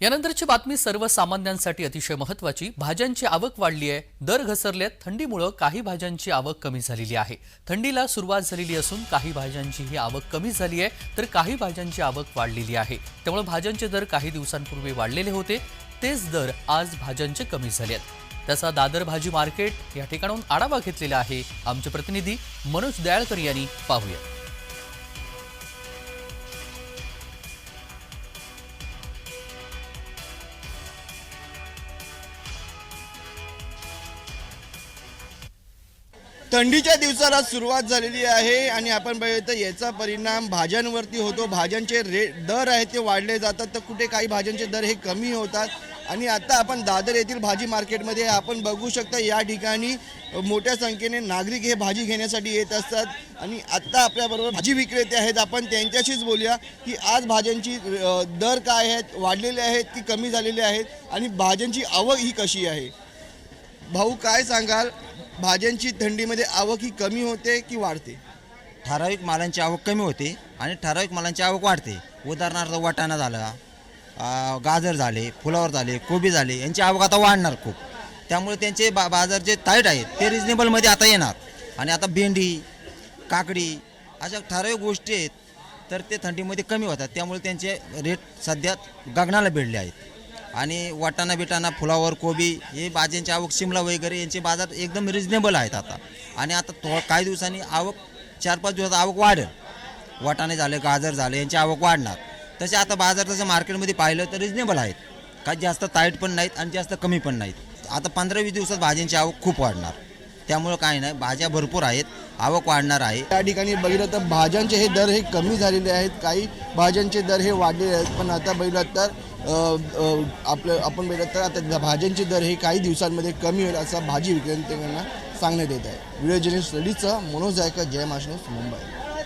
यानंतरची बातमी सर्वसामान्यांसाठी अतिशय महत्वाची भाज्यांची आवक वाढली आहे. दर घसरल्यात. थंडीमुळं काही भाज्यांची आवक कमी झालेली आहे. थंडीला सुरुवात झालेली असून काही भाज्यांची ही आवक कमी झाली आहे तर काही भाज्यांची आवक वाढलेली आहे. त्यामुळे भाज्यांचे दर काही दिवसांपूर्वी वाढलेले होते. तेच दर आज भाज्यांचे कमी झाले आहेत त्याचा दादर भाजी मार्केट या ठिकाणाहून आढावा घेतलेला आहे आमचे प्रतिनिधी मनोज दयाळकर यांनी पाहूया. थंडीच्या दिवसाला सुरुवात झालेली आहे आणि आपण बघितलं तर याचा परिणाम भाज्यांवरती होतो. भाज्यांचे रेट दर आहेत ते वाढले जातात. तर कुठे काही भाज्यांचे दर हे कमी होतात? आणि आता आपण दादर येथील भाजी मार्केटमध्ये आपण बघू शकता या ठिकाणी मोठ्या संख्येने नागरिक हे भाजी घेण्यासाठी येत असतात. आणि आत्ता आपल्याबरोबर भाजी विक्रेते आहेत. आपण त्यांच्याशीच बोलूया की आज भाज्यांची दर काय आहेत? वाढलेले आहेत की कमी झालेले आहेत? आणि भाज्यांची आवक ही कशी आहे? भाऊ काय सांगाल? भाज्यांची थंडीमध्ये आवक ही कमी होते की वाढते? ठराविक मालांची आवक कमी होते आणि ठराविक मालांची आवक वाढते. उदाहरणार्थ वाटाणा झाला गाजर झाले फुलावर झाले कोबी झाले यांची आवक आता वाढणार खूप. त्यामुळे त्यांचे बा बाजार जे टाईट आहेत ते रिजनेबलमध्ये आता येणार. आणि आता भेंडी काकडी अशा ठराविक गोष्टी आहेत तर ते थंडीमध्ये कमी होतात. त्यामुळे त्यांचे रेट सध्या गगनाला भिडले आहेत. आणि वाटाणा बिटाणा फुलावर कोबी हे भाज्यांची आवक शिमला वगैरे यांचे बाजार एकदम रिजनेबल आहेत आता. आणि आता थो काही दिवसांनी आवक चार पाच दिवसात आवक वाढेल. वाटाणे झाले गाजर झाले यांची आवक वाढणार. तसे आता बाजार तसं मार्केटमध्ये पाहिलं तर रिजनेबल आहेत. काही जास्त टाईट पण नाहीत आणि जास्त कमी पण नाहीत. आता पंधरा वीस दिवसात भाज्यांची आवक खूप वाढणार. त्यामुळं काय नाही भाज्या भरपूर आहेत आवक वाढणार आहे. त्या ठिकाणी बघितलं तर भाज्यांचे हे दर हे कमी झालेले आहेत. काही भाज्यांचे दर हे वाढलेले आहेत पण आता बघितलं तर आपलं आपण बघितलं तर आता भाज्यांचे दर हे काही दिवसांमध्ये कमी होईल असं भाजी विक्रेत्यांना सांगण्यात येत आहे. व्हिडिओ जर्नलिस्ट स्टडीजचा मनोज जायकर जय महाराष्ट्र मुंबई.